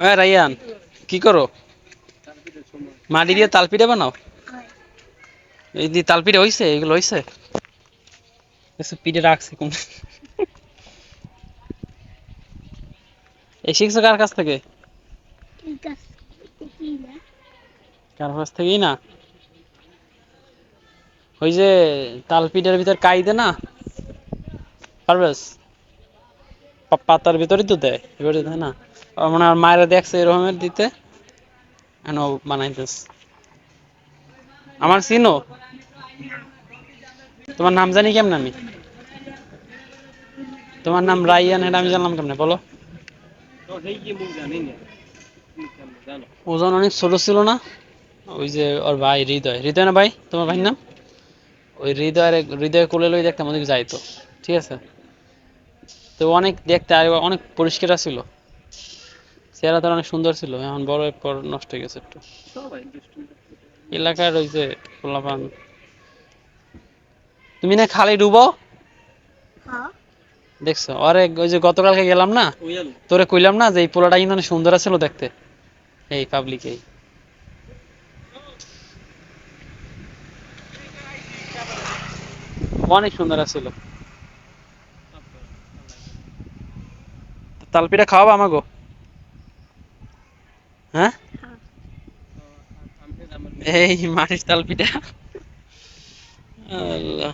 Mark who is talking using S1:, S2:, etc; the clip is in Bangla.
S1: হ্যাঁ রাইয়ান কি করো? মাটি দিয়ে তালপিঠা বানাও? এই দিয়ে তালপিঠা হইছে এগুলো হইছে? পিঠে রাখছে কোন এই শিখছো কার কাছ থেকে? কার কাছ থেকেই না? ওই যে তালপিঠার ভিতর কাই দে না? পারবেস পাতার ভিতরে তো দেয়, এবারে দেয় না। মনে হয় মায়েরা দেখছে এরকমের দিতে, এন বানাইতেস আমার চিনো তোমার নাম জানি কেমন আমি? তোমার নাম রাইয়ান, এটা আমি জানলাম কেমনে, বলো। ওজন অনেক ছোট ছিল না, ওই যে ওর ভাই হৃদয়। হৃদয় না ভাই? তোমার ভাইয়ের নাম? ওই হৃদয়ের হৃদয় কোলে লই দেখতাম, ওদিকে যাইতো। ঠিক আছে? তো অনেক দেখতে আর অনেক পরিষ্কার ছিল। চেহারা তার অনেক সুন্দর ছিল এখন বড় পর নষ্ট হয়ে গেছে একটু। এলাকার ওই যে পোলাপান। তুমি না খালি ডুবো? দেখছ? আরে ওই যে গতকালকে গেলাম না তোরে কইলাম না যে এই পোলাটা কিন্তু অনেক সুন্দর ছিল দেখতে। এই পাবলিকেই অনেক সুন্দর ছিল তালপিঠা খাওয়াবা আমাগো? হ্যাঁ? এই মাটির তালপিঠা আল্লাহ।